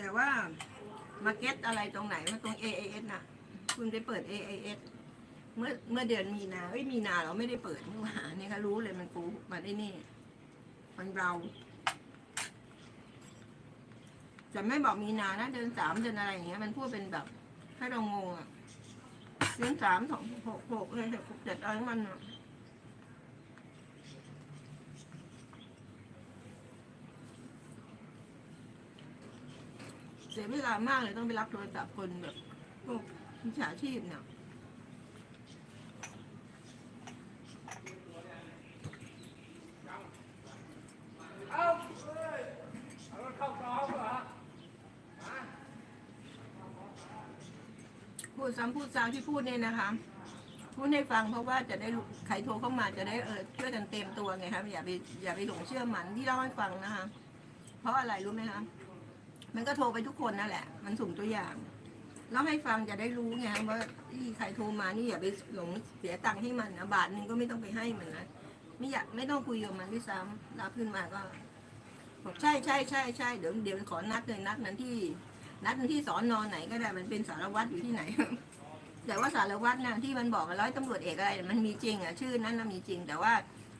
แต่ว่ามาเก็ตอะไรตรงไหนมาตรง AAS น่ะ คุณไปเปิด AAS เมื่อเมื่อเดือนมีนาเอ้ยมีนาเราไม่ได้เปิดนี่หว่านี่ก็รู้เลยมันฟูมาได้นี่ มันเราจะไม่บอกมีนานะเดือนสามเดือนอะไรอย่างเงี้ย มันพูดเป็นแบบ ให้เรางงอะเดือนสามสองหกหกเลยหกเจ็ดอะไรมันอะ เสียเวลามากเลยต้องไปรับโทรศัพท์คนแบบพวกมิจฉาชีพเนี่ยพูดซ้ำพูดซ้ำที่พูดเนี่ยนะคะ พูดให้ฟังเพราะว่าจะได้ใครโทรเข้ามาจะได้เออช่วยกันเต็มตัวไงคะอย่าไปอย่าไปหลงเชื่อมันที่เล่าให้ฟังนะคะ เพราะอะไรรู้ไหมคะ มันก็โทรไปทุกคนนั่นแหละ มันสุ่มตัวอย่าง แล้วให้ฟังจะได้รู้ไงว่าที่ใครโทรมานี่อย่าไปหลงเสียตังค์ให้มันนะบาทนึงก็ไม่ต้องไปให้มันนะไม่อยากไม่ต้องคุยกับมันด้วยซ้ำรับขึ้นมาก็บอกใช่ใช่ใช่ใช่เดี๋ยวเดี๋ยวขอนัดเลยนัดนั้นที่ นัดนั้นที่สอนนอนไหนก็ได้มันเป็นสารวัตรอยู่ที่ไหน แต่ว่าสารวัตรนะที่มันบอกว่าร้อยตำรวจเอกอะไร มันมีจริงอะชื่อนั้นน่ะมีจริงแต่ว่า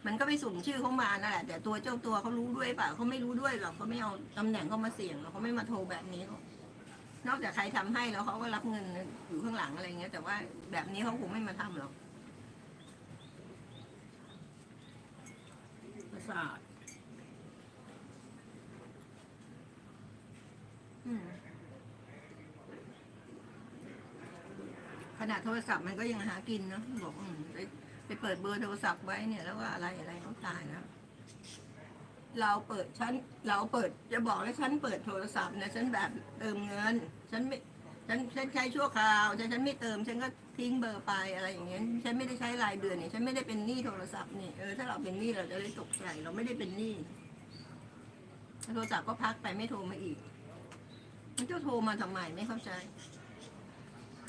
มันก็ไปสุ่มชื่อเขามานั่นแหละแต่ตัวเจ้าตัวเขารู้ด้วยเปล่าเขาไม่รู้ด้วยหรอกเขาไม่เอาตำแหน่งเขามาเสี่ยงหรอกเขาไม่มาโทรแบบนี้หรอกนอกจากใครทำให้แล้วเขาก็รับเงินอยู่ข้างหลังอะไรเงี้ย แต่ว่าแบบนี้เขาคงไม่มาทำหรอกประสาทขนาดโทรศัพท์มันก็ยังหากินเนาะบอกอืม ไปเปิดเบอร์โทรศัพท์ไว้เนี่ยแล้วว่าอะไรอะไรเขาตายแล้วเราเปิดฉันเราเปิดจะบอกให้ฉันเปิดโทรศัพท์นะฉันแบบเติมเงิน ฉันไม่ฉันฉันใช้ชั่วคราวฉันฉันไม่เติมฉันก็ทิ้งเบอร์ไปอะไรอย่างเงี้ยฉันไม่ได้ใช้รายเดือนเนี่ยฉันไม่ได้เป็นหนี้โทรศัพท์เนี่ยเออถ้าเราเป็นหนี้เราจะได้ตกใจเราไม่ได้เป็นหนี้โทรศัพท์ก็พักไปไม่โทรมาอีกมันจะโทรมาทำไมไม่เข้าใจ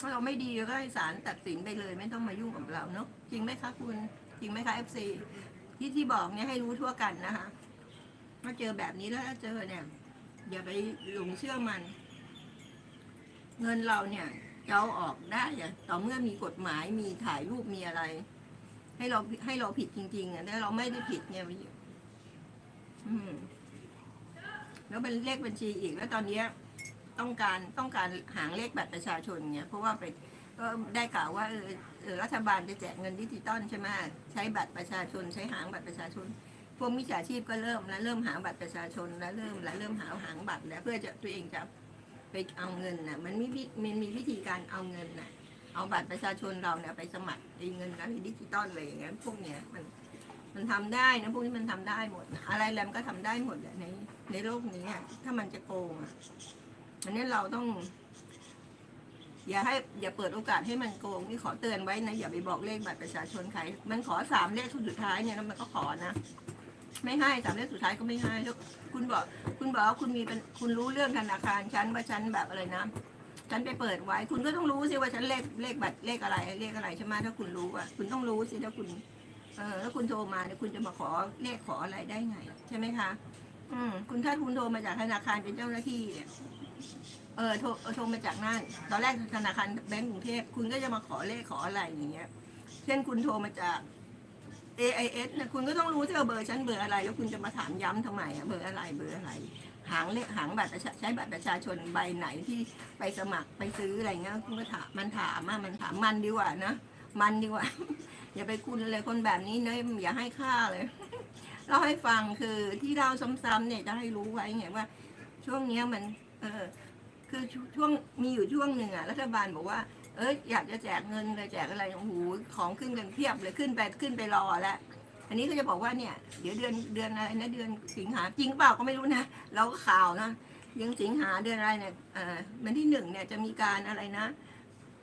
ถ้าเราไม่ดีก็ให้ศาลตัดสินไปเลยไม่ต้องมายุ่งกับเราเนาะจริงไหมคะคุณจริงไหมคะเอฟซีที่ที่บอกเนี่ยให้รู้ทั่วกันนะคะถ้าเจอแบบนี้แล้วถ้าเจอเนี่ยอย่าไปหลงเชื่อมัน เงินเราเนี่ยจะเอาออกได้อะต่อเมื่อมีกฎหมายมีถ่ายรูปมีอะไร ให้เราให้เราผิดจริงๆอะแต่เราไม่ได้ผิดเนี่ยอืมแล้วเป็นเลขบัญชีอีกแล้วตอนเนี้ย ต้องการต้องการหางเลขบัตรประชาชนเนี่ยเพราะว่าไปก็ได้กล่าวว่าเออรัฐบาลจะแจกเงินดิจิตอลใช่ไหมใช้บัตรประชาชน ใช้หางบัตรประชาชน พวกมิจฉาชีพก็เริ่มแล้วเริ่มหาบัตรประชาชนแล้วเริ่มแล้วเริ่มหาหางบัตรแล้วเพื่อจะตัวเองจะไปเอาเงินนะมันมีวิมันมีวิธีการเอาเงินนะเอาบัตรประชาชนเราเนี่ยไปสมัครไอ้เงินอะไรดิจิตอลอะไรอย่างเงี้ยพวกเนี้ยมันมันทำได้นะพวกนี้มันทำได้หมด อะไรแล้วมันก็ทำได้หมดแหละในในโลกนี้ถ้ามันจะโกงอะ อันนี้เราต้อง อย่าให้ อย่าเปิดโอกาสให้มันโกงนี่ขอเตือนไว้นะอย่าไปบอกเลขบัตรประชาชนใคร มันขอสามเลขสุดท้ายเนี่ยแล้วมันก็ขอนะไม่ให้สามเลขสุดท้ายก็ไม่ให้แล้วคุณบอก คุณบอกว่าคุณมีเป็นคุณรู้เรื่องธนาคารฉันว่าฉันแบบอะไรนะฉันไปเปิดไว้ คุณก็ต้องรู้สิว่าฉันเลขเลขบัตรเลขอะไรเลขอะไรใช่ไหมถ้าคุณรู้อะคุณต้องรู้สิถ้าคุณ เออแล้วคุณโทรมาเนี่ยคุณจะมาขอเลขขออะไรได้ไง ใช่ไหมคะ อืมคุณถ้าคุณโทรมาจากธนาคารเป็นเจ้าหน้าที่เนี่ย เออโทรเออโทรมาจากนั่น ตอนแรกธนาคารแบงก์กรุงเทพคุณก็จะมาขอเลขขออะไรอย่างเงี้ย เช่นคุณโทรมาจาก AIS นี่ยคุณก็ต้องรู้ที่ว่าเบอร์ฉันเบอร์อะไร แล้วคุณจะมาถามย้ำทำไมอะเบอร์อะไรเบอร์อะไร หางเลขหางบัตรประชาใช้บัตรประชาชนใบไหนที่ไปสมัครไปซื้ออะไรเงี้ยคุณก็ถามมันถามมันถามมันดีกว่านะมันดีกว่า อย่าไปคุณเลยคนแบบนี้เนยอย่าให้ค่าเลยเล่าให้ฟังคือที่เราซ้ำๆเนี่ยจะให้รู้ไว้ไงว่า ช่วงเนี้ยมัน เออคือช่วงมีอยู่ช่วงหนึ่งอะรัฐบาลบอกว่า เอ้ยอยากจะแจกเงินเลยแจกอะไรโอ้โหของขึ้นกันเพียบเลยขึ้นไปขึ้นไปรอแล้วอันนี้ก็จะบอกว่าเนี่ยเดี๋ยวเดือนเดือนอะไรนะเดือนสิงหาจริงเปล่าก็ไม่รู้นะเราก็ข่าวนะยังสิงหาเดือนอะไรเนี่ยเออวันที่หนึ่งเนี่ยจะมีการอะไรนะ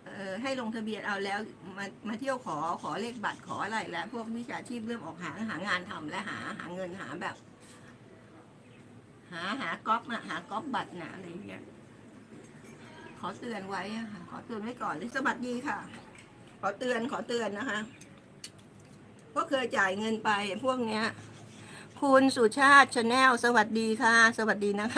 เออให้ลงทะเบียนเอาแล้วมามาเที่ยวขอขอเลขบัตรขออะไรแล้ว พวกวิชาชีพเริ่มออกหาหางานทำและหาหาเงินหาแบบ หาหาก๊อปนะหาก๊อปบัตรนะอะไรอย่างเงี้ยขอเตือนไว้ค่ะขอเตือนไว้ก่อนเลยสวัสดีค่ะ ขอเตือนขอเตือนนะคะก็เคยจ่ายเงินไปพวกเนี้ย คุณสุชาติชาแนลสวัสดีค่ะ สวัสดีนะคะ